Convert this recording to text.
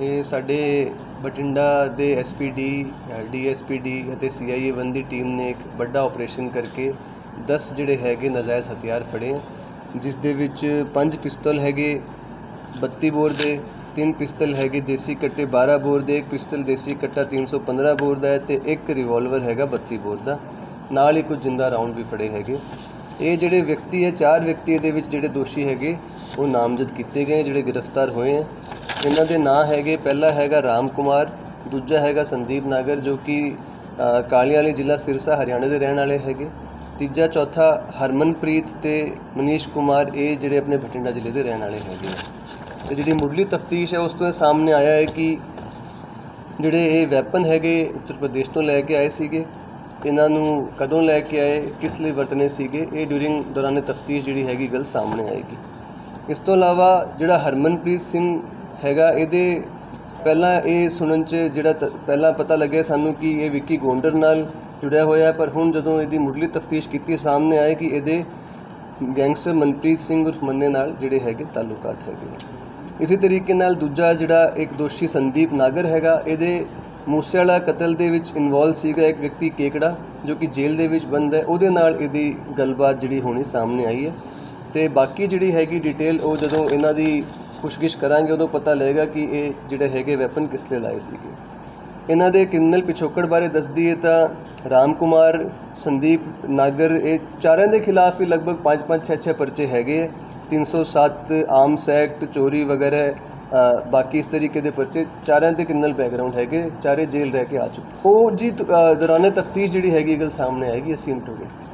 ਇਹ ਸਾਡੇ ਬਠਿੰਡਾ ਦੇ ਐਸਪੀਡੀ ਡੀਐਸਪੀਡੀ ਅਤੇ ਸੀਆਈਏ ਵਨ ਦੀ ਟੀਮ ਨੇ ਇੱਕ ਵੱਡਾ ਆਪਰੇਸ਼ਨ ਕਰਕੇ 10 ਜਿਹੜੇ ਹੈਗੇ ਨਾਜਾਇਜ਼ ਹਥਿਆਰ ਫੜੇ ਜਿਸ ਦੇ ਵਿੱਚ ਪੰਜ ਪਿਸਤਲ ਹੈਗੇ 32 ਬੋਰ ਦੇ, ਤਿੰਨ ਪਿਸਤਲ ਹੈਗੇ ਦੇਸੀ ਕੱਟੇ 12 ਬੋਰ ਦੇ, ਇੱਕ ਪਿਸਤਲ ਦੇਸੀ ਕੱਟਾ 315 ਬੋਰ ਦਾ ਹੈ ਤੇ ਇੱਕ ਰਿਵਾਲਵਰ ਹੈਗਾ 32 ਬੋਰ ਦਾ। ਨਾਲ ਹੀ ਕੁਝ ਜਿੰਦਾ ਰਾਉਂਡ ਵੀ ਫੜੇ ਹੈਗੇ। ਇਹ ਜਿਹੜੇ ਵਿਅਕਤੀ ਹੈ, ਚਾਰ ਵਿਅਕਤੀ ਦੇ ਵਿੱਚ ਜਿਹੜੇ ਦੋਸ਼ੀ ਹੈਗੇ, ਉਹ ਨਾਮਜ਼ਦ ਕੀਤੇ ਗਏ, ਜਿਹੜੇ ਗ੍ਰਿਫਤਾਰ ਹੋਏ ਹੈ। ਇਹਨਾਂ ਦੇ ਨਾਂ ਹੈਗੇ, ਪਹਿਲਾ ਹੈਗਾ ਰਾਮ ਕੁਮਾਰ, ਦੂਜਾ ਹੈਗਾ ਸੰਦੀਪ ਨਾਗਰ, ਜੋ ਕਿ ਕਾਲੀਆਂ ਵਾਲੀ ਜ਼ਿਲ੍ਹਾ ਸਿਰਸਾ, ਹਰਿਆਣਾ ਦੇ ਰਹਿਣ ਵਾਲੇ ਹੈਗੇ। ਤੀਜਾ, ਚੌਥਾ, ਹਰਮਨਪ੍ਰੀਤ ਤੇ ਮਨੀਸ਼ ਕੁਮਾਰ, ਇਹ ਜਿਹੜੇ ਆਪਣੇ ਬਠਿੰਡਾ ਜ਼ਿਲ੍ਹੇ ਦੇ ਰਹਿਣ ਵਾਲੇ ਹੈਗੇ ਤੇ ਜਿਹੜੀ ਮੁੱਢਲੀ ਤਫਤੀਸ਼ ਹੈ, ਉਸ ਤੋਂ ਇਹ ਸਾਹਮਣੇ ਆਇਆ ਹੈ ਕਿ ਜਿਹੜੇ ਇਹ ਵੈਪਨ ਹੈਗੇ, ਉੱਤਰ ਪ੍ਰਦੇਸ਼ ਤੋਂ ਲੈ ਕੇ ਆਏ ਸੀਗੇ ਇਹਨਾਂ ਨੂੰ ਕਦੋਂ ਲੈ ਕੇ ਆਏ, ਕਿਸ ਲਈ ਵਰਤਨੇ ਸੀਗੇ, ਇਹ ਡਿਊਰਿੰਗ ਦੌਰਾਨ ਤਫਤੀਸ਼ ਜਿਹੜੀ ਹੈਗੀ, ਗੱਲ ਸਾਹਮਣੇ ਆਏਗੀ। ਇਸ ਤੋਂ ਇਲਾਵਾ ਜਿਹੜਾ ਹਰਮਨਪ੍ਰੀਤ ਸਿੰਘ ਹੈਗਾ, ਇਹਦੇ ਪਹਿਲਾਂ ਇਹ ਸੁਣਨ 'ਚ ਜਿਹੜਾ ਤ- ਪਹਿਲਾਂ ਪਤਾ ਲੱਗਿਆ ਸਾਨੂੰ ਕਿ ਇਹ ਵਿੱਕੀ ਗੋਂਡਰ ਨਾਲ ਜੁੜਿਆ ਹੋਇਆ ਪਰ ਹੁਣ ਜਦੋਂ ਇਹਦੀ ਮੁੱਢਲੀ ਤਫਤੀਸ਼ ਕੀਤੀ, ਸਾਹਮਣੇ ਆਏ ਕਿ ਇਹਦੇ ਗੈਂਗਸਟਰ ਮਨਪ੍ਰੀਤ ਸਿੰਘ ਉਰਫ ਮੰਨੇ ਨਾਲ ਜਿਹੜੇ ਹੈਗੇ, ਤਾਲੁਕਾਤ ਹੈਗੇ ਨੇ। ਇਸੇ ਤਰੀਕੇ ਨਾਲ ਦੂਜਾ ਜਿਹੜਾ ਇੱਕ ਦੋਸ਼ੀ ਸੰਦੀਪ ਨਾਗਰ ਹੈਗਾ, ਇਹਦੇ ਮੂਸੇਵਾਲਾ ਕਤਲ ਦੇ ਵਿੱਚ ਇਨਵੋਲਵ ਸੀਗਾ ਇੱਕ ਵਿਅਕਤੀ ਕੇਕੜਾ, ਜੋ ਕਿ ਜੇਲ੍ਹ ਦੇ ਵਿੱਚ ਬੰਦ ਹੈ। ਉਹਦੇ ਨਾਲ ਇਹਦੀ ਗੱਲਬਾਤ ਜਿਹੜੀ ਹੋਣੀ ਸਾਹਮਣੇ ਆਈ ਹੈ। ਤੇ ਬਾਕੀ ਜਿਹੜੀ ਹੈਗੀ ਡਿਟੇਲ ਉਹ ਜਦੋਂ ਇਹਨਾਂ ਦੀ ਪੁੱਛਗਿੱਛ ਕਰਾਂਗੇ, ਉਦੋਂ ਪਤਾ ਲੱਗੇਗਾ ਕਿ ਇਹ ਜਿਹੜੇ ਹੈਗੇ ਵੈਪਨ ਕਿਸ ਲਈ ਲਾਏ ਸੀਗੇ। ਇਹਨਾਂ ਦੇ ਕ੍ਰਿਮੀਨਲ ਪਿਛੋਕੜ ਬਾਰੇ ਦੱਸਦੀ ਹੈ ਤਾਂ ਰਾਮ ਕੁਮਾਰ, ਸੰਦੀਪ ਨਾਗਰ, ਇਹ ਚਾਰਾਂ ਦੇ ਖਿਲਾਫ ਹੀ ਲਗਭਗ 5-5 6-6 ਪਰਚੇ ਹੈਗੇ ਹੈ। 307 ਆਰਮਸ ਐਕਟ ਚੋਰੀ ਵਗੈਰਾ ਬਾਕੀ ਇਸ ਤਰੀਕੇ ਦੇ ਪਰਚੇ ਚਾਰਿਆਂ ਦੇ ਕ੍ਰਿਮੀਨਲ ਬੈਕਗ੍ਰਾਉਂਡ ਹੈਗੇ, ਚਾਰੇ ਜੇਲ੍ਹ ਰਹਿ ਕੇ ਆ ਚੁੱਕੇ। ਉਹ ਜੀ ਤ- ਦੌਰਾਨੇ ਤਫਤੀਸ਼ ਜਿਹੜੀ ਹੈਗੀ, ਇਹ ਗੱਲ ਸਾਹਮਣੇ ਆਏਗੀ, ਅਸੀਂ ਇੰਟਰੋਗੇਟ